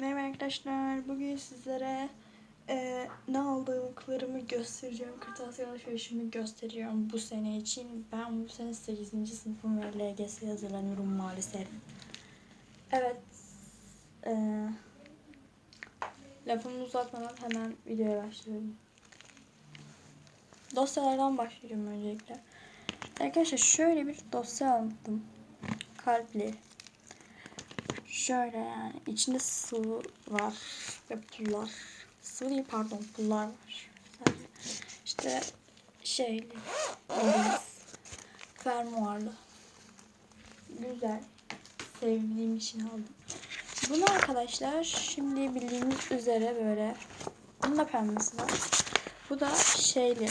Merhaba arkadaşlar. Bugün sizlere e, ne aldıklarımı göstereceğim. Kırtasiye alışverişimi gösteriyorum bu sene için. Ben bu sene 8. sınıfım ve LGS'ye hazırlanıyorum maalesef. Evet. E, lafımı uzatmadan hemen videoya başlıyorum. Dosyalardan başlayacağım öncelikle. Arkadaşlar şöyle bir dosya aldım. Kalpli. Şöyle yani içinde sıvı var ve pullar. Sıvı değil pardon pullar var. İşte şeyli, bildiğiniz fermuarlı. Güzel. Sevdiğim için aldım. Bunu arkadaşlar şimdi bildiğiniz üzere böyle bunun da pembesi var. Bu da şeyli.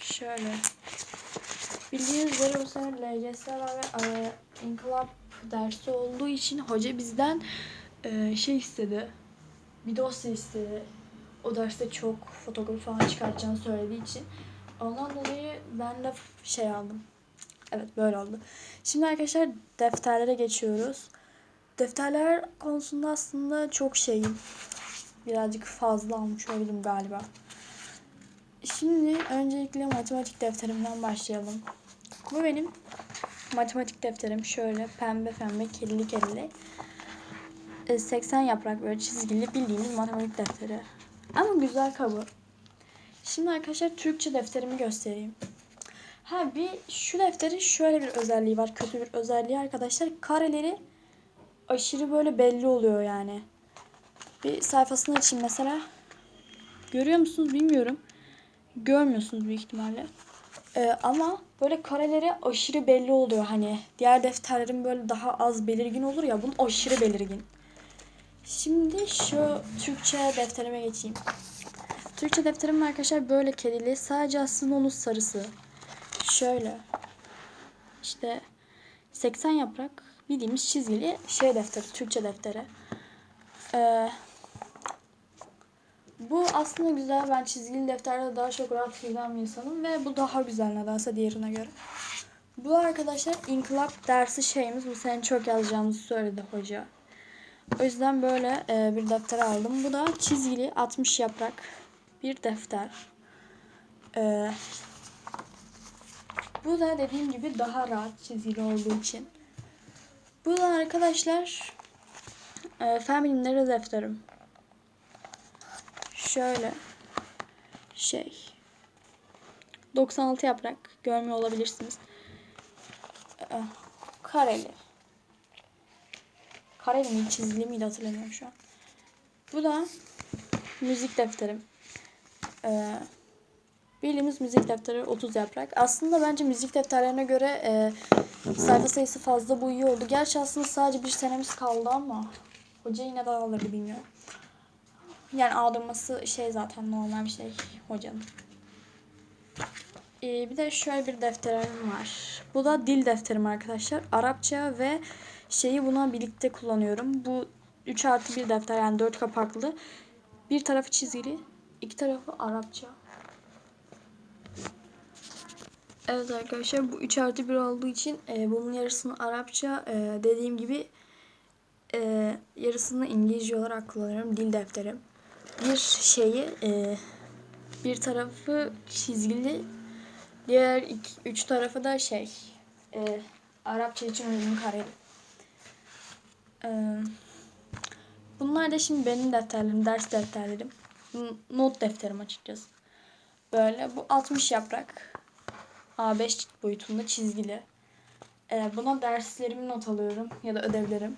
Şöyle. Bildiğiniz üzere bu sene LGS var ve e, inkılap dersi olduğu için hoca bizden e, şey istedi. Bir dosya istedi. O derste çok fotoğraf falan çıkartacağını söylediği için. Ondan dolayı ben de şey aldım. Evet böyle oldu. Şimdi arkadaşlar defterlere geçiyoruz. Defterler konusunda aslında çok şeyim. Birazcık fazla almış olabilirim galiba. Şimdi öncelikle matematik defterimden başlayalım. Bu benim matematik defterim. Şöyle pembe pembe kirli kirli. E, 80 yaprak böyle çizgili bildiğiniz matematik defteri. Ama güzel kabı. Şimdi arkadaşlar Türkçe defterimi göstereyim. Ha bir şu defterin şöyle bir özelliği var. Kötü bir özelliği arkadaşlar. Kareleri aşırı böyle belli oluyor yani. Bir sayfasını açayım mesela. Görüyor musunuz bilmiyorum. Görmüyorsunuz büyük ihtimalle. Ee, ama böyle kareleri aşırı belli oluyor hani. Diğer defterlerin böyle daha az belirgin olur ya. Bunun aşırı belirgin. Şimdi şu Türkçe defterime geçeyim. Türkçe defterim arkadaşlar böyle kedili. Sadece aslında onun sarısı. Şöyle. İşte 80 yaprak bildiğimiz çizgili şey defteri. Türkçe defteri. Ee, bu aslında güzel. Ben çizgili defterde daha çok rahat çizen bir insanım ve bu daha güzel nedense diğerine göre. Bu arkadaşlar inkılap dersi şeyimiz. Bu sene çok yazacağımızı söyledi hoca. O yüzden böyle e, bir defter aldım. Bu da çizgili 60 yaprak bir defter. E, bu da dediğim gibi daha rahat çizgili olduğu için. Bu da arkadaşlar e, fen defterim şöyle şey 96 yaprak görmüyor olabilirsiniz. Ee, kareli. Kareli miydi çizgili miydi hatırlamıyorum şu an. Bu da müzik defterim. Ee, bildiğimiz müzik defteri 30 yaprak. Aslında bence müzik defterlerine göre e, sayfa sayısı fazla bu iyi oldu. Gerçi aslında sadece bir senemiz kaldı ama hoca yine de alırdı bilmiyorum. Yani aldırması şey zaten normal bir şey hocanın. Ee, bir de şöyle bir defterim var. Bu da dil defterim arkadaşlar. Arapça ve şeyi buna birlikte kullanıyorum. Bu 3 artı 1 defter yani 4 kapaklı. Bir tarafı çizgili, iki tarafı Arapça. Evet arkadaşlar bu 3 artı 1 olduğu için e, bunun yarısını Arapça e, dediğim gibi e, yarısını İngilizce olarak kullanıyorum. Dil defterim bir şeyi e, bir tarafı çizgili diğer iki, üç tarafı da şey e, Arapça için uygun kareli. E, bunlar da şimdi benim defterlerim, ders defterlerim. Not defterim açıkçası. Böyle bu 60 yaprak. A5 boyutunda çizgili. E, buna derslerimi not alıyorum ya da ödevlerim.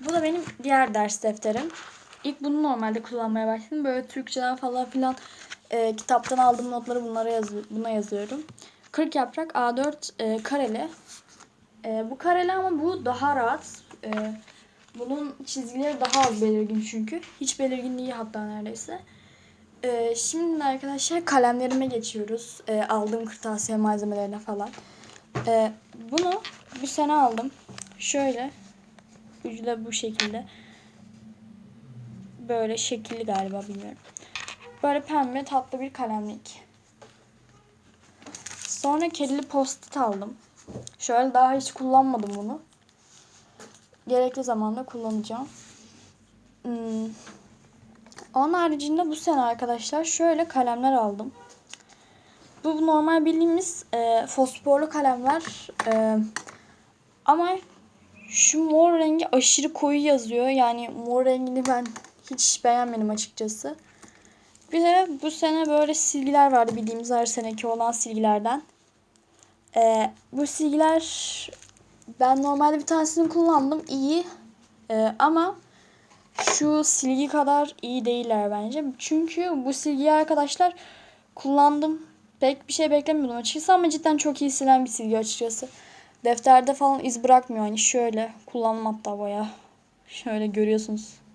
Bu da benim diğer ders defterim. İlk bunu normalde kullanmaya başladım. Böyle Türkçeden falan filan e, kitaptan aldığım notları bunlara yaz buna yazıyorum. 40 yaprak A4 e, kareli. E, bu kareli ama bu daha rahat. E, bunun çizgileri daha az belirgin çünkü. Hiç belirgin değil hatta neredeyse. E, şimdi arkadaşlar kalemlerime geçiyoruz. E, aldığım kırtasiye malzemelerine falan. E, bunu bu sene aldım. Şöyle. Ucu da bu şekilde. Böyle şekilli galiba bilmiyorum. Böyle pembe tatlı bir kalemlik. Sonra kedili post aldım. Şöyle daha hiç kullanmadım bunu. Gerekli zamanda kullanacağım. Hmm. Onun haricinde bu sene arkadaşlar şöyle kalemler aldım. Bu normal bildiğimiz e, fosforlu kalemler. E, ama şu mor rengi aşırı koyu yazıyor. Yani mor rengini ben hiç beğenmedim açıkçası. Bir de bu sene böyle silgiler vardı bildiğimiz her seneki olan silgilerden. E, bu silgiler ben normalde bir tanesini kullandım. iyi. E, ama şu silgi kadar iyi değiller bence. Çünkü bu silgiyi arkadaşlar kullandım. Pek bir şey beklemiyordum açıkçası ama cidden çok iyi silen bir silgi açıkçası. Defterde falan iz bırakmıyor. Hani şöyle kullandım hatta baya. Şöyle görüyorsunuz.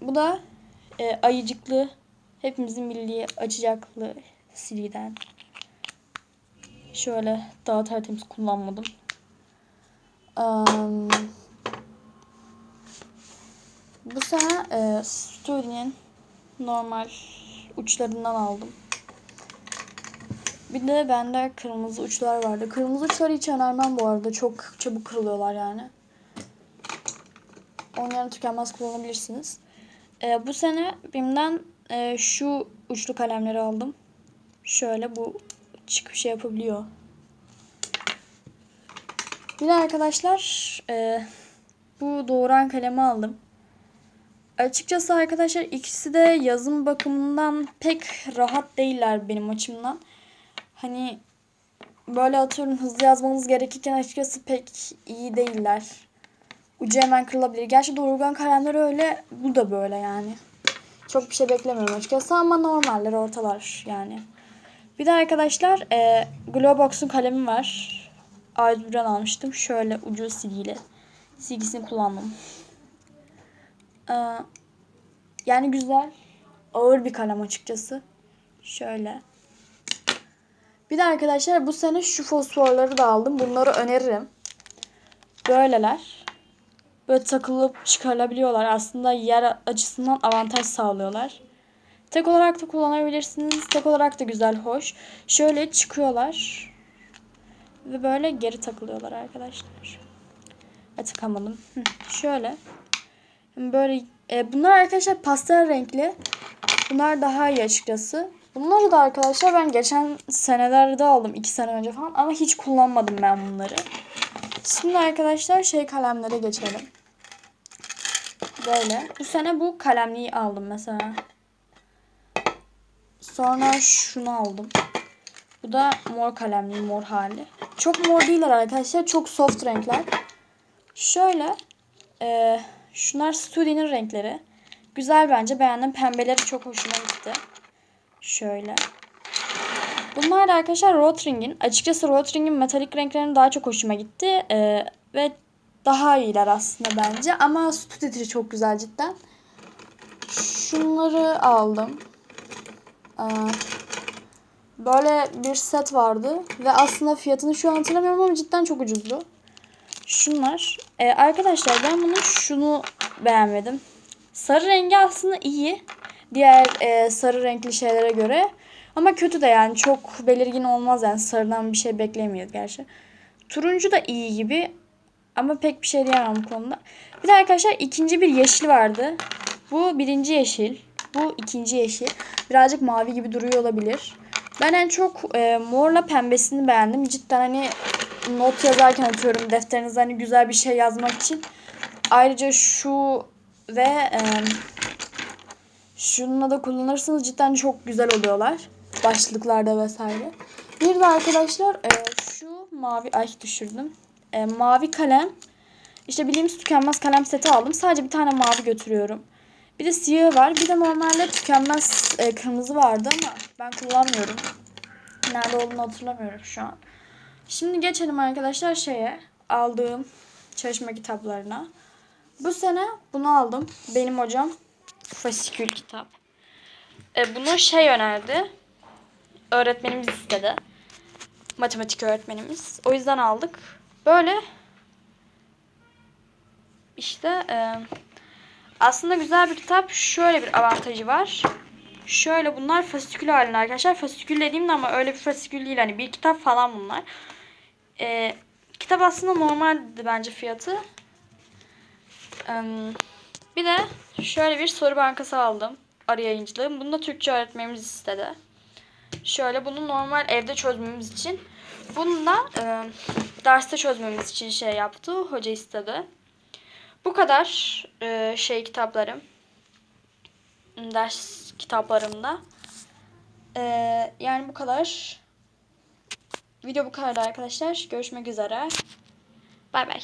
Bu da e, ayıcıklı hepimizin bildiği açacaklı silgiden. Şöyle daha tertemiz kullanmadım. Um, bu sene e, Studi'nin normal uçlarından aldım. Bir de bende kırmızı uçlar vardı. Kırmızı uçları hiç önermem bu arada. Çok çabuk kırılıyorlar yani. Yerine tükenmez kullanabilirsiniz. E, bu sene BİM'den e, şu uçlu kalemleri aldım. Şöyle bu çıkıp şey yapabiliyor. Bir de arkadaşlar e, bu doğuran kalemi aldım. Açıkçası arkadaşlar ikisi de yazım bakımından pek rahat değiller benim açımdan. Hani böyle atıyorum hızlı yazmanız gerekirken açıkçası pek iyi değiller. Ucu hemen kırılabilir. Gerçi doğurgan kalemler öyle. Bu da böyle yani. Çok bir şey beklemiyorum açıkçası ama normaller ortalar yani. Bir de arkadaşlar e, Glowbox'un kalemi var. Aydur'dan almıştım. Şöyle ucu silgiyle. Silgisini kullandım. Ee, yani güzel. Ağır bir kalem açıkçası. Şöyle. Bir de arkadaşlar bu sene şu fosforları da aldım. Bunları öneririm. Böyleler. Böyle takılıp çıkarılabiliyorlar. Aslında yer açısından avantaj sağlıyorlar. Tek olarak da kullanabilirsiniz. Tek olarak da güzel, hoş. Şöyle çıkıyorlar. Ve böyle geri takılıyorlar arkadaşlar. E, takamadım. Şöyle. Böyle e, bunlar arkadaşlar pastel renkli. Bunlar daha iyi açıkçası. Bunları da arkadaşlar ben geçen senelerde aldım. iki sene önce falan. Ama hiç kullanmadım ben bunları. Şimdi arkadaşlar şey kalemlere geçelim. Böyle. Bu sene bu kalemliği aldım mesela. Sonra şunu aldım. Bu da mor kalemli mor hali. Çok mor değiller arkadaşlar. Çok soft renkler. Şöyle. E, şunlar Studi'nin renkleri. Güzel bence. Beğendim. Pembeleri çok hoşuma gitti. Şöyle. Bunlar da arkadaşlar Rotring'in. Açıkçası Rotring'in metalik renklerinin daha çok hoşuma gitti. E, ve daha iyiler aslında bence. Ama Studi'leri çok güzel cidden. Şunları aldım. Ee, Böyle bir set vardı. Ve aslında fiyatını şu an hatırlamıyorum ama cidden çok ucuzdu. Şunlar. Ee, arkadaşlar ben bunu şunu beğenmedim. Sarı rengi aslında iyi. Diğer e, sarı renkli şeylere göre. Ama kötü de yani çok belirgin olmaz yani sarıdan bir şey beklemeyiz gerçi. Turuncu da iyi gibi. Ama pek bir şey diyemem bu konuda. Bir de arkadaşlar ikinci bir yeşil vardı. Bu birinci yeşil. Bu ikinci yeşil. Birazcık mavi gibi duruyor olabilir. Ben en çok e, morla pembesini beğendim. Cidden hani not yazarken atıyorum defterinize hani güzel bir şey yazmak için. Ayrıca şu ve e, şununla da kullanırsanız cidden çok güzel oluyorlar. Başlıklarda vesaire. Bir de arkadaşlar e, şu mavi ay düşürdüm. E, mavi kalem. İşte bildiğimiz tükenmez kalem seti aldım. Sadece bir tane mavi götürüyorum. Bir de siyah var. Bir de normalde tükenmez e, kırmızı vardı ama ben kullanmıyorum. Nerede olduğunu hatırlamıyorum şu an. Şimdi geçelim arkadaşlar şeye. Aldığım çalışma kitaplarına. Bu sene bunu aldım. Benim hocam fasikül kitap. E, bunu şey önerdi. Öğretmenimiz istedi. Matematik öğretmenimiz. O yüzden aldık. Böyle işte e, aslında güzel bir kitap. Şöyle bir avantajı var. Şöyle bunlar fasikül halinde arkadaşlar. Fasikül dediğimde ama öyle bir fasikül değil. Hani bir kitap falan bunlar. Ee, kitap aslında normaldi bence fiyatı. Em, Bir de şöyle bir soru bankası aldım. Arı yayıncılığım. Bunu da Türkçe öğretmenimiz istedi. Şöyle bunu normal evde çözmemiz için. Bunu da e, derste çözmemiz için şey yaptı. Hoca istedi. Bu kadar e, şey kitaplarım. Ders kitaplarımda. E, yani bu kadar. Video bu kadar arkadaşlar. Görüşmek üzere. Bay bay.